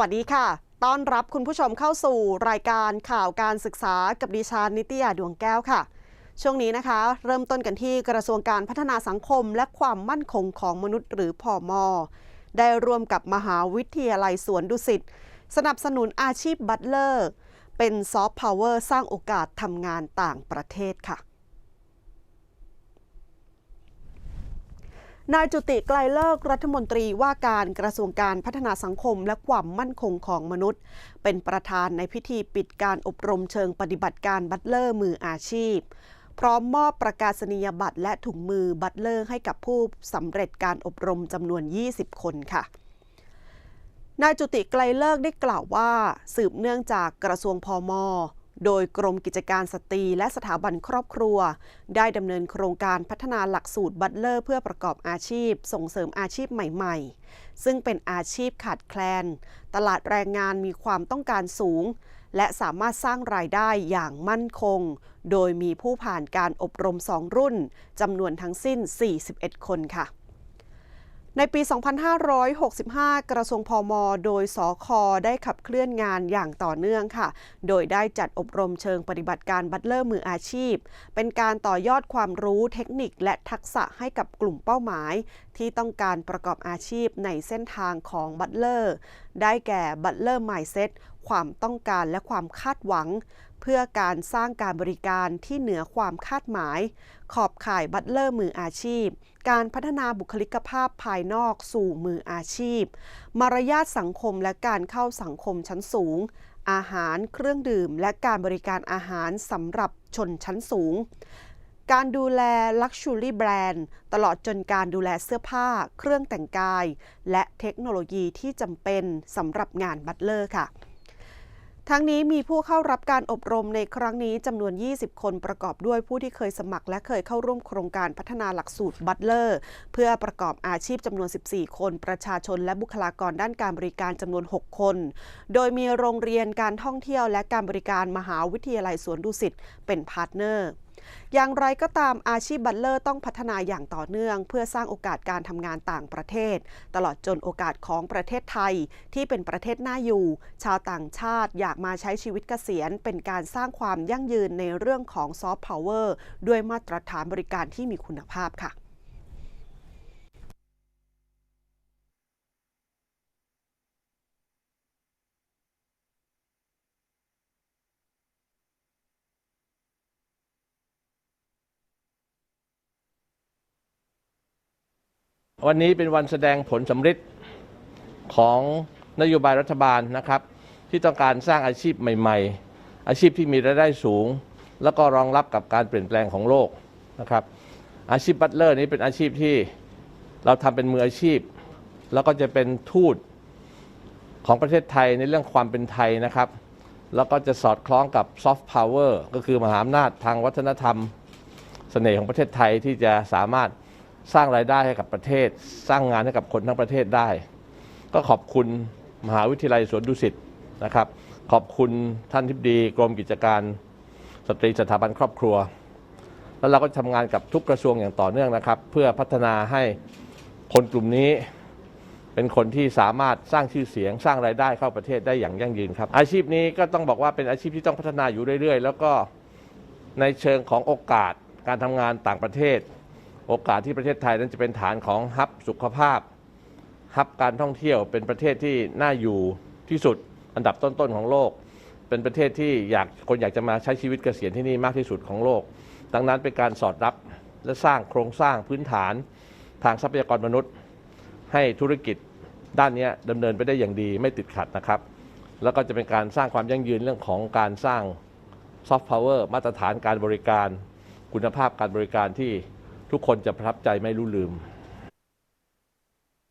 วัสดีค่ะ ต้อนรับคุณผู้ชมเข้าสู่รายการข่าวการศึกษากับดิฉันนิตยาดวงแก้วค่ะ ช่วงนี้นะคะ เริ่มต้นกันที่กระทรวงการพัฒนาสังคมและความมั่นคงของมนุษย์หรือพอมอได้ร่วมกับมหาวิทยาลัยสวนดุสิตสนับสนุนอาชีพบัตเลอร์ เป็นซอฟต์พาวเวอร์สร้างโอกาสทำงานต่างประเทศค่ะ นายจุติไกลเลิกรัฐมนตรีว่าการกระทรวงการพัฒนาสังคมและความมั่นคงของมนุษย์ เป็นประธานในพิธีปิดการอบรมเชิงปฏิบัติการบัตเลอร์มืออาชีพ พร้อมมอบประกาศนียบัตรและถุงมือบัตเลอร์ให้กับผู้สำเร็จการอบรมจำนวน 20 คนค่ะนายจุติไกลเลิกได้กล่าวว่า สืบเนื่องจากกระทรวงพอม โดยกรมกิจการสตรีและสถาบันครอบครัว ได้ดำเนินโครงการพัฒนาหลักสูตรบัตเลอร์ เพื่อประกอบอาชีพ ส่งเสริมอาชีพใหม่ๆ ซึ่งเป็นอาชีพขาดแคลน ตลาดแรงงานมีความต้องการสูง และสามารถสร้างรายได้อย่างมั่นคง โดยมีผู้ผ่านการอบรม2รุ่นจำนวนทั้งสิ้น 41 คนค่ะ ในปี 2565 กระทรวงพมโดยสคได้ขับเคลื่อนงานอย่างต่อเนื่องค่ะ โดยได้จัดอบรมเชิงปฏิบัติการบัตเลอร์มืออาชีพ เป็นการต่อยอดความรู้เทคนิคและทักษะให้กับกลุ่มเป้าหมาย ที่ต้องการประกอบอาชีพในเส้นทางของบัตเลอร์ ได้แก่บัตเลอร์ไมเซ็ตความต้องการและความคาดหวัง เพื่อการสร้างการบริการที่เหนือความคาดหมาย ขอบข่ายบัตเลอร์มืออาชีพ การพัฒนาบุคลิกภาพภายนอกสู่มืออาชีพ มารยาทสังคมและการเข้าสังคมชั้นสูง อาหารเครื่องดื่ม และการบริการอาหารสำหรับชนชั้นสูงการดูแล Luxury Brand ตลอดจนการดูแลเสื้อผ้า เครื่องแต่งกาย และเทคโนโลยีที่จำเป็นสำหรับงานบัตเลอร์ค่ะ ทั้งนี้มีผู้เข้ารับการอบรมในครั้งนี้จำนวน 20 คนประกอบด้วยผู้ที่เคยสมัครและเคยเข้าร่วมโครงการพัฒนาหลักสูตรบัตเลอร์ เพื่อประกอบอาชีพจำนวน 14 คน ประชาชนและบุคลากรด้านการบริการจำนวน 6 คน โดยมีโรงเรียนการท่องเที่ยวและการบริการมหาวิทยาลัยสวนดุสิตเป็นพาร์ทเนอร์ อย่างไรก็ตามอาชีพบัตเลอร์ต้องพัฒนาอย่างต่อเนื่อง เพื่อสร้างโอกาสการทำงานต่างประเทศ ตลอดจนโอกาสของประเทศไทย ที่เป็นประเทศน่าอยู่ ชาวต่างชาติอยากมาใช้ชีวิตเกษียณ เป็นการสร้างความยั่งยืนในเรื่องของซอฟต์พาวเวอร์ด้วยมาตรฐานบริการที่มีคุณภาพค่ะ วันนี้เป็นวันแสดงผลสำเร็จของนโยบายรัฐบาลนะครับ ที่ต้องการสร้างอาชีพใหม่ ๆ อาชีพที่มีรายได้สูง แล้วก็รองรับกับการเปลี่ยนแปลงของโลกนะครับ อาชีพบัตเลอร์นี้เป็นอาชีพที่เราทำเป็นมืออาชีพ แล้วก็จะเป็นทูตของประเทศไทยในเรื่องความเป็นไทยนะครับ แล้วก็จะสอดคล้องกับซอฟต์พาวเวอร์ก็คือมหาอำนาจทางวัฒนธรรมเสน่ห์ของประเทศไทยที่จะสามารถ สร้างรายได้ให้กับประเทศ สร้างงานให้กับคนทั้งประเทศได้ ก็ขอบคุณมหาวิทยาลัยสวนดุสิตนะครับ ขอบคุณท่านทิบดีกรมกิจการ สตรีสถาบันครอบครัว แล้วเราก็ทำงานกับทุกกระทรวงอย่างต่อเนื่องนะครับ เพื่อพัฒนาให้คนกลุ่มนี้เป็นคนที่สามารถสร้างชื่อเสียงสร้างรายได้เข้าประเทศได้อย่างยั่งยืนครับ อาชีพนี้ก็ต้องบอกว่าเป็นอาชีพที่ต้องพัฒนาอยู่เรื่อย ๆ แล้วก็ในเชิงของโอกาสการทำงานต่างประเทศ โอกาสที่ประเทศไทยนั้นจะเป็นฐานของฮับสุขภาพฮับการท่องเที่ยวเป็นประเทศที่น่าอยู่ที่สุดอันดับต้นๆของโลก เป็นประเทศที่อยากคนอยากจะมาใช้ชีวิตเกษียณที่นี่มากที่สุดของโลก ดังนั้นเป็นการสอดรับและสร้างโครงสร้างพื้นฐานทางทรัพยากรมนุษย์ ให้ธุรกิจด้านนี้ดำเนินไปได้อย่างดีไม่ติดขัดนะครับ แล้วก็จะเป็นการสร้างความยั่งยืนเรื่องของการสร้างซอฟต์พาวเวอร์มาตรฐานการบริการ คุณภาพการบริการที่ ทุกคนจะประทับใจไม่รู้ลืม